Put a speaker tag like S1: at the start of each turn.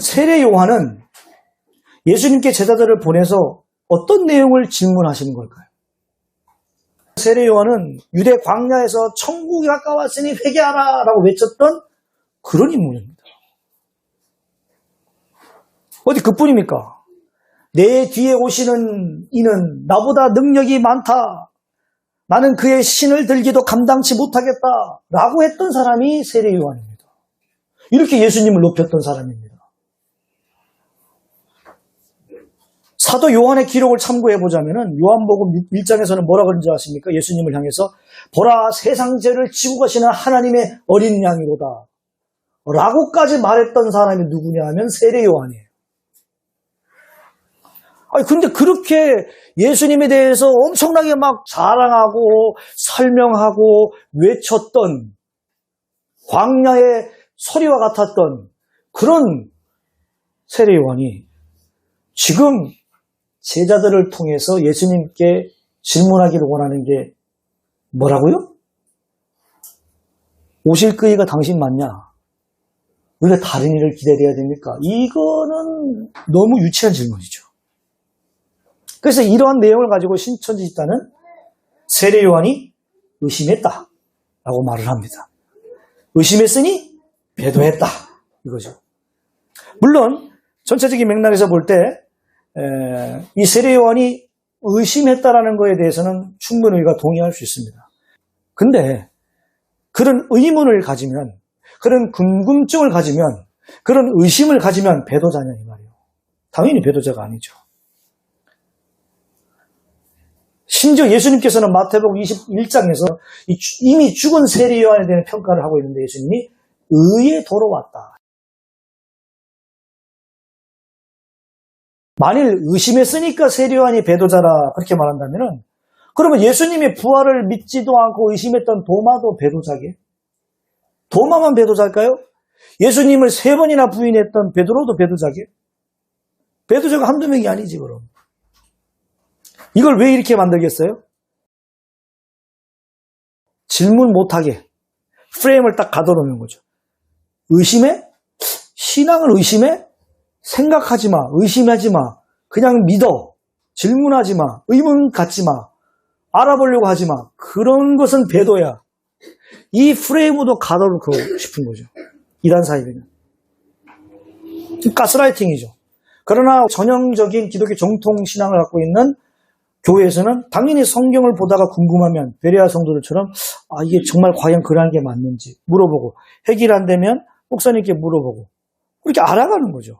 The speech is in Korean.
S1: 세례 요한은 예수님께 제자들을 보내서 어떤 내용을 질문하시는 걸까요? 세례 요한은 유대 광야에서 천국이 가까웠으니 회개하라 라고 외쳤던 그런 인물입니다. 어디 그뿐입니까? 내 뒤에 오시는 이는 나보다 능력이 많다. 나는 그의 신을 들기도 감당치 못하겠다. 라고 했던 사람이 세례 요한입니다. 이렇게 예수님을 높였던 사람입니다. 사도 요한의 기록을 참고해 보자면은 요한복음 1장에서는 뭐라 그런지 아십니까? 예수님을 향해서 보라 세상 죄를 지고 가시는 하나님의 어린 양이로다. 라고까지 말했던 사람이 누구냐 하면 세례 요한이에요. 아니 근데 그렇게 예수님에 대해서 엄청나게 막 자랑하고 설명하고 외쳤던 광야의 소리와 같았던 그런 세례 요한이 지금 제자들을 통해서 예수님께 질문하기를 원하는 게 뭐라고요? 오실 그이가 당신 맞냐? 우리가 다른 일을 기다려야 됩니까? 이거는 너무 유치한 질문이죠. 그래서 이러한 내용을 가지고 신천지 집단은 세례 요한이 의심했다. 라고 말을 합니다. 의심했으니 배도했다. 이거죠. 물론 전체적인 맥락에서 볼 때 이 세례 요한이 의심했다라는 것에 대해서는 충분히 우리가 동의할 수 있습니다. 근데 그런 의문을 가지면 그런 궁금증을 가지면 그런 의심을 가지면 배도자냐 이 말이에요. 당연히 배도자가 아니죠. 심지어 예수님께서는 마태복 21장에서 이미 죽은 세례 요한에 대한 평가를 하고 있는데 예수님이 의의 도로 왔다. 만일 의심했으니까 세례 요한이 배도자라 그렇게 말한다면은 그러면 예수님의 부활을 믿지도 않고 의심했던 도마도 배도자게? 도마만 배도자일까요? 예수님을 세 번이나 부인했던 베드로도 배도자게? 배도자가 한두 명이 아니지 그럼. 이걸 왜 이렇게 만들겠어요? 질문 못하게 프레임을 딱 가둬놓는 거죠. 의심해? 신앙을 의심해? 생각하지 마, 의심하지 마, 그냥 믿어, 질문하지 마, 의문 갖지 마, 알아보려고 하지 마. 그런 것은 배도야. 이 프레임도 가둬놓고 싶은 거죠. 이단 사이비는. 가스라이팅이죠. 그러나 전형적인 기독교 정통 신앙을 갖고 있는 교회에서는 당연히 성경을 보다가 궁금하면 베레아 성도들처럼 아 이게 정말 과연 그러한 게 맞는지 물어보고 해결 안 되면 목사님께 물어보고 그렇게 알아가는 거죠.